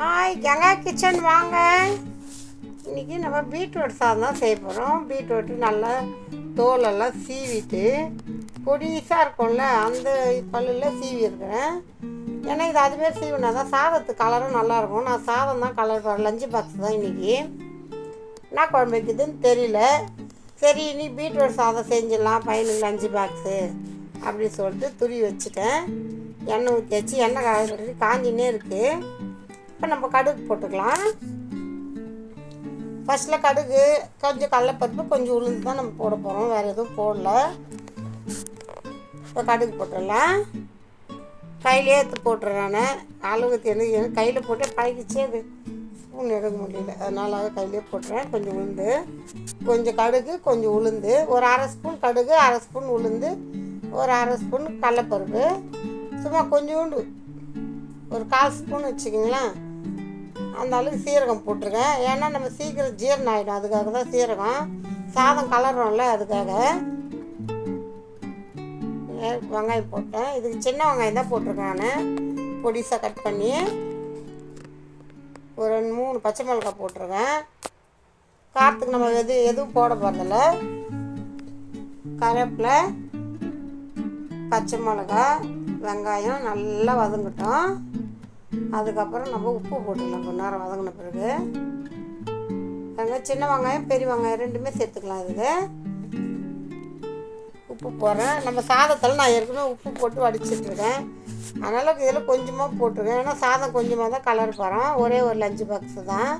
Hi Ganga kitchen வாங்க. இன்றைக்கி நம்ம பீட்ரூட் சாதம் தான் செய்ய போகிறோம் பீட்ரூட்டு நல்லா தோலெல்லாம் சீவிட்டு பொடிசாக இருக்கும்ல அந்த பல்லில் சீவி இருக்கிறேன். ஏன்னா இது அதுவே சீவினா தான் சாதத்து கலரும் நல்லாயிருக்கும் நான் சாதம் தான் கலர் லஞ்சு பாக்ஸ் தான் இன்றைக்கி என்ன குழம்பு வைக்குதுன்னு தெரியல. சரி இனி பீட்ரூட் சாதம் செஞ்சிடலாம் பையனுக்கு லஞ்சு பாக்ஸு அப்படின்னு சொல்லிட்டு துருவி வச்சுட்டேன். எண்ணெய் ஊற்றி வச்சு எண்ணெய் காய்ச்சி காஞ்சினே இருக்குது இப்போ நம்ம கடுகு போட்டுக்கலாம். ஃபஸ்ட்டில் கடுகு கொஞ்சம் கடலைப்பருப்பு கொஞ்சம் உளுந்து தான் நம்ம போட போகிறோம் வேறு எதுவும் போடல. இப்போ கடுகு போட்டுடலாம். கையிலே எடுத்து போட்டுறானே நான். அளவு தெரிஞ்சு எனக்கு கையில் போட்டு பழகிச்சே அது. ஸ்பூன் எடுக்க முடியல. அதனால் அதை கையிலே போட்டுறேன். கொஞ்சம் உளுந்து. கொஞ்சம் கடுகு கொஞ்சம் உளுந்து. ஒரு அரை ஸ்பூன் கடுகு அரை ஸ்பூன் உளுந்து ஒரு அரை ஸ்பூன் கடலைப்பருப்பு. சும்மா கொஞ்சோண்டு ஒரு கால் ஸ்பூன் வச்சுக்கிங்களேன். அந்த அளவுக்கு சீரகம் போட்டிருக்கேன். ஏன்னா நம்ம சீக்கிரம் ஜீரணம் ஆகிடும் அதுக்காக தான் சீரகம். சாதம் கலர்றோம்ல அதுக்காக. வெங்காயம் போட்டேன். இதுக்கு சின்ன வெங்காயம் தான் போட்டிருக்கேன் நான். பொடிசாக கட் பண்ணி ஒரு ரெண்டு மூணு பச்சை மிளகா போட்டிருக்கேன். காரத்துக்கு நம்ம எது எதுவும் போட போகிறதில்ல கருவேப்பிலை பச்சை மிளகா வெங்காயம் நல்லா வதங்கட்டும். அதுக்கப்புறம் நம்ம உப்பு போட்டுக்கலாம் கொஞ்ச நேரம் வதங்கின பிறகு. வெங்காயம் சின்ன வெங்காயம் பெரிய வெங்காயம் ரெண்டுமே சேர்த்துக்கலாம் அதுக்கு உப்பு போடுறேன். நம்ம சாதத்தில் நான் ஏற்கனவே உப்பு போட்டு வடிச்சிட்ருக்கேன் அதனால் இதில் கொஞ்சமாக போட்டிருக்கேன். ஏன்னா சாதம் கொஞ்சமாக தான் கலர் போகிறோம் ஒரே ஒரு லஞ்சு பாக்ஸு தான்.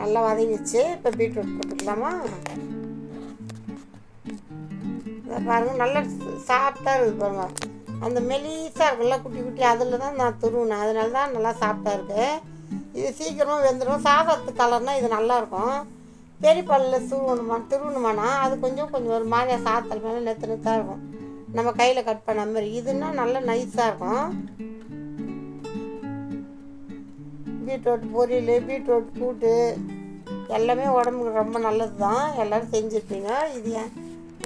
நல்லா வதங்கிச்சு இப்போ பீட்ரூட் போட்டுக்கலாமா? இதை பாருங்கள் நல்லா சாஃப்டாக இருக்குது பாருங்கள் அந்த மெலிசாக இருக்குல்ல குட்டி குட்டி அதில் தான் நான் துருவினேன். அதனால தான் நல்லா சாப்பிட்டா இருக்குது இது சீக்கிரமாக வெந்துடும் சாதத்து கலர்னால் இது நல்லாயிருக்கும் பெரிய பல்லில் துருவணுமா துருவணுமானா அது கொஞ்சம் கொஞ்சம் ஒரு மாதிரியாக சாத்தல் மேலே நெத்து நெத்தாக இருக்கும். நம்ம கையில் கட் பண்ண மாதிரி. இதுன்னா நல்லா நைஸாக இருக்கும். பீட்ரூட் பொரியல் பீட்ரூட் கூட்டு எல்லாமே உடம்புக்கு ரொம்ப நல்லது தான் எல்லோரும் செஞ்சுருப்பீங்க. இது ஏன்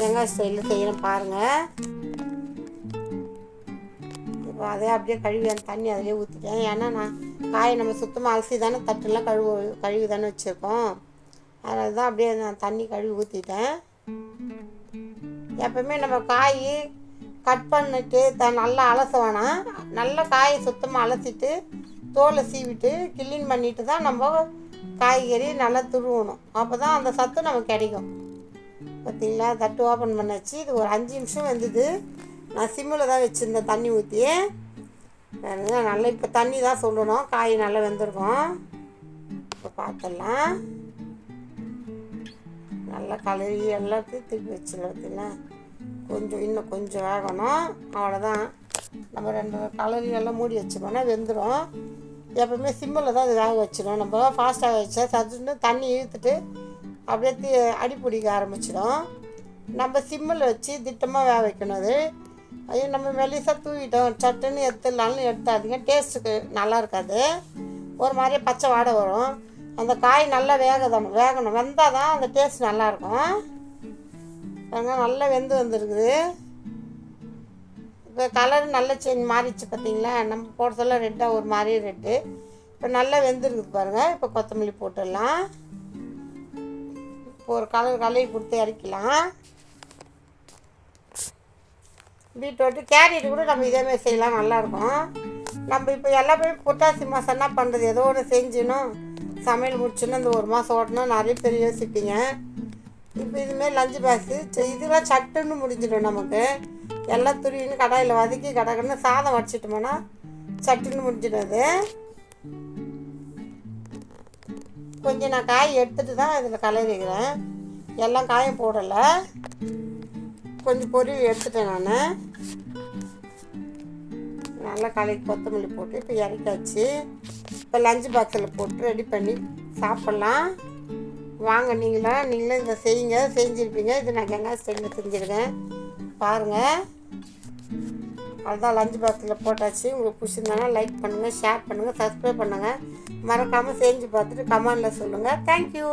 வெங்காய ஸ்டைலில் செய்யணும் பாருங்கள் இப்போ அதே அப்படியே கழுவி அந்த தண்ணி அதிலே ஊற்றிட்டேன் ஏன்னா நான் காயை நம்ம சுத்தமாக அலசி தானே தட்டுலாம் கழுவு கழுவி தானே வச்சுருக்கோம். அதனால தான் அப்படியே நான் தண்ணி கழுவி ஊற்றிட்டேன் எப்பவுமே நம்ம காய் கட் பண்ணிட்டு த நல்லா அலச வேணாம். நல்லா காயை சுத்தமாக அலசிட்டு தோலை சீவிட்டு கிளீன் பண்ணிட்டு தான் நம்ம காய்கறி நல்லா துருவணும். அப்போ தான் அந்த சத்து நமக்கு கிடைக்கும். பார்த்தீங்களா தட்டு ஓப்பன் பண்ணாச்சு இது ஒரு அஞ்சு நிமிஷம் வந்தது. நான் சிம்மில் தான் வச்சுருந்தேன் தண்ணி ஊற்றி பாருங்க நல்லா இப்போ தண்ணி தான் சொல்லணும். காய் நல்லா வெந்திருக்கும். இப்போ பார்த்துடலாம் நல்லா கலரி எல்லாத்தையும் திருப்பி வச்சிடலாம் பார்த்தீங்களா கொஞ்சம் இன்னும் கொஞ்சம் வேகணும் அவ்வளோதான் நம்ம ரெண்டு கலரி எல்லாம் மூடி வச்சுக்கோன்னா வெந்துடும் எப்பவுமே சிம்மில் தான் அது வேக வச்சிடும் நம்ம ஃபாஸ்ட்டாக வச்சா சத்துன்னு தண்ணி இழுத்துட்டு அப்படியே தீ அடி பிடிக்க ஆரம்பிச்சிடும். நம்ம சிம்மில் வச்சு திட்டமாக வேக வைக்கணும் அது. ஐயோ நம்ம மெலிசாக தூவிட்டோம் சட்டுன்னு எடுத்துடலாம்னு எடுத்தாதீங்க. டேஸ்ட்டுக்கு நல்லா இருக்காது. ஒரு மாதிரியே பச்சை வாடை வரும். அந்த காய் நல்லா வேகணும் வேகணும். வெந்தால் தான் அந்த டேஸ்ட் நல்லாயிருக்கும் பாருங்க நல்லா வெந்து வந்திருக்குது. இப்போ கலர் நல்ல சேஞ்ச் மாறிடுச்சு பார்த்தீங்களா? நம்ம போடுறதெல்லாம் ரெட்டாக ஒரு மாதிரி ரெட்டு இப்போ நல்லா வெந்துருக்குது பாருங்கள் இப்போ கொத்தமல்லி போட்டுடலாம். இப்போ ஒரு கலர் கலரி கொடுத்து இறக்கலாம் பீட்ரூட்டு கேரட் கூட நம்ம இதேமாதிரி செய்யலாம் நல்லாயிருக்கும். நம்ம இப்போ எல்லாமே பொட்டாசி மாதம் என்ன பண்ணுறது ஏதோ ஒன்று செஞ்சினோம் சமையல் முடிச்சுன்னு இந்த ஒரு மாதம் ஓட்டணும் நிறைய பேர் யோசிப்பீங்க. இப்போ இதுமாரி லஞ்சு பாக்ஸு இதெல்லாம் சட்டுன்னு முடிஞ்சிடும் நமக்கு. எல்லாம் துருவின்னு கடாயில் வதக்கி கடகன்னு சாதம் வடிச்சிட்டோம்னா சட்டுன்னு முடிஞ்சிடும் அது கொஞ்சம் நான் காய் எடுத்துகிட்டு தான் இதில் கலரிக்கிறேன் எல்லாம் காயும் போடலை. கொஞ்சம் பொரியல் எடுத்துட்டேன் நான். நல்லா கலக்கி கொத்தமல்லி போட்டு இப்போ இறக்காச்சு இப்போ லஞ்சு பாக்ஸில் போட்டு ரெடி பண்ணி சாப்பிட்லாம். வாங்க நீங்களா? நீங்களும் இதை செய்யுங்க. செஞ்சுருப்பீங்க. இது நான் கங்கா ஸ்டைலில் செஞ்சுருக்கேன் பாருங்கள் அதுதான் லஞ்ச் பாக்ஸில் போட்டாச்சு. உங்களுக்கு பிடிச்சிருந்தாங்கன்னா லைக் பண்ணுங்கள் ஷேர் பண்ணுங்கள் சப்ஸ்கிரைப் பண்ணுங்கள் மறக்காமல் செஞ்சு பார்த்துட்டு கமெண்டில் சொல்லுங்கள் தேங்க்யூ